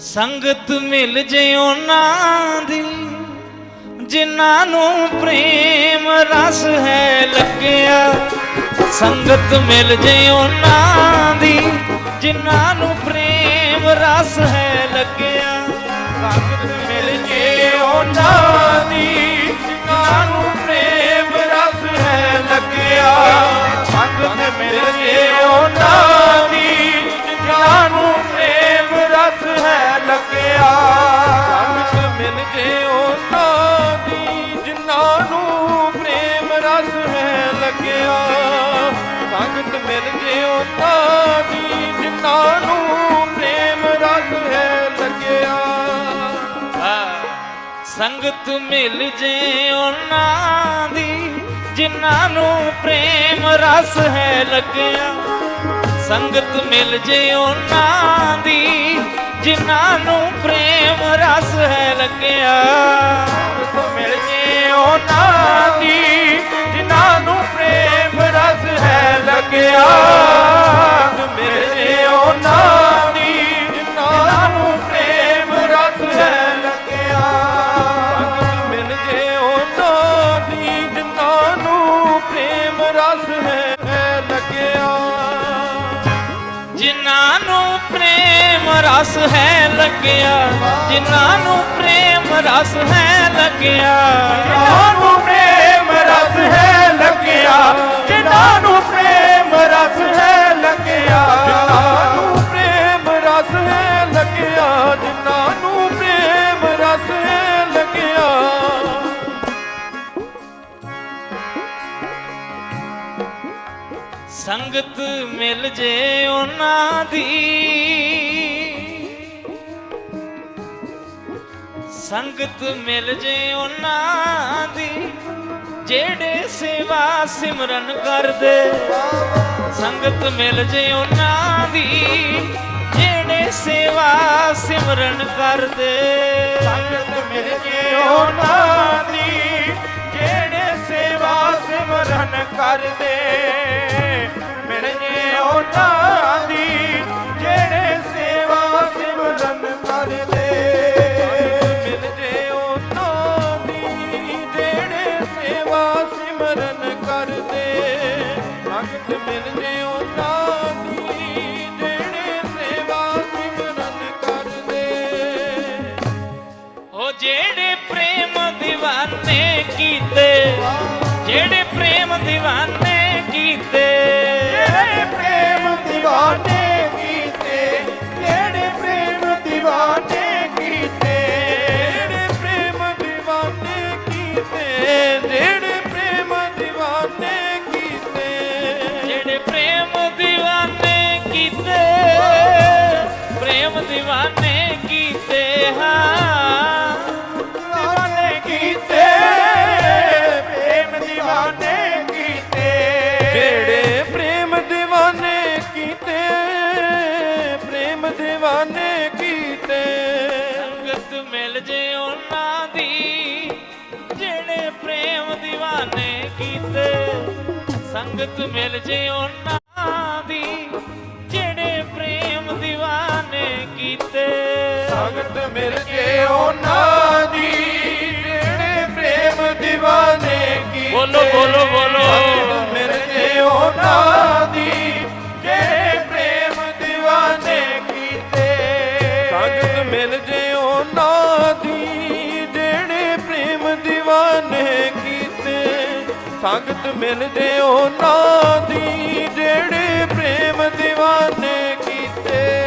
ਸੰਗਤ ਮਿਲ ਜੇ ਉਹਨਾਂ ਦੀ, ਜਿਨ੍ਹਾਂ ਨੂੰ ਪ੍ਰੇਮ ਰਸ ਹੈ ਲੱਗਿਆ। ਸੰਗਤ ਮਿਲ ਜੇ ਉਹਨਾਂ ਦੀ, ਜਿਨ੍ਹਾਂ ਨੂੰ ਪ੍ਰੇਮ ਰਸ ਹੈ ਲੱਗਿਆ। ਸੰਗਤ ਮਿਲ ਕੇ ਉਹਨਾਂ ਦੀ। ਸੰਗਤ ਮਿਲ ਜੇ ਉਹਨਾਂ ਦੀ, ਜਿਨ੍ਹਾਂ ਨੂੰ ਪ੍ਰੇਮ ਰਸ ਹੈ ਲੱਗਿਆ। ਸੰਗਤ ਮਿਲ ਜੇ ਉਹਨਾਂ ਦੀ, ਜਿਨ੍ਹਾਂ ਨੂੰ ਪ੍ਰੇਮ ਰਸ ਹੈ ਲੱਗਿਆ। ਸੰਗਤ ਮਿਲ ਜੇ ਉਹਨਾਂ ਦੀ, ਜਿਨ੍ਹਾਂ ਨੂੰ ਪ੍ਰੇਮ ਰਸ ਹੈ ਲੱਗਿਆ। ਜਿਨ੍ਹਾਂ ਨੂੰ ਪ੍ਰੇਮ ਰਸ ਹੈ ਲੱਗਿਆ ਜਿਨ੍ਹਾਂ ਨੂੰ ਪ੍ਰੇਮ ਰਸ ਹੈ ਲੱਗਿਆ। ਸੰਗਤ ਮਿਲ ਜੇ ਉਹਨਾਂ ਦੀ। ਸੰਗਤ ਮਿਲ ਜੇ ਉਹਨਾਂ ਦੀ, ਜਿਹੜੇ ਸੇਵਾ ਸਿਮਰਨ ਕਰਦੇ। ਸੰਗਤ ਮਿਲ ਜੇ ਉਹਨਾਂ ਦੀ, ਜਿਹੜੇ ਸੇਵਾ ਸਿਮਰਨ ਕਰਦੇ। ਸੰਗਤ ਮਿਲ ਜੇ ਉਹਨਾਂ ਦੀ, ਜਿਹੜੇ ਸੇਵਾ ਸਿਮਰਨ ਕਰਦੇ। ਭਗਤ ਜਿਹੜੇ ਸੇਵਾ ਸਿਮਰਨ ਕਰਦੇ। ਉਹ ਜਿਹੜੇ ਪ੍ਰੇਮ دیਵਾਨੇ ਕੀਤੇ ਜਿਹੜੇ ਪ੍ਰੇਮ دیਵਾਨੇ ਕੀਤੇ دیਵਾਨੇ ਕੀਤੇ। ਸੰਗਤ ਮਿਲ ਜੇ ਉਹਨਾਂ ਦੀ ਜਿਹੜੇ ਪ੍ਰੇਮ دیਵਾਨੇ ਕੀਤੇ। ਸੰਗਤ ਮਿਲ ਜੇ ਉਹਨਾਂ ਦੀ ਜਿਹੜੇ ਪ੍ਰੇਮ دیਵਾਨੇ ਕੀਤੇ। ਸੰਗਤ ਮਿਲ ਜੇ ਉਹਨਾਂ ਦੀ ਜਿਹੜੇ ਪ੍ਰੇਮ دیਵਾਨੇ ਸੰਗਤ ਮਿਲਦੇ ਨਾ ਦੀ ਜਿਹੜੇ ਪ੍ਰੇਮ ਦੀਵਾਨੇ ਕੀਤੇ।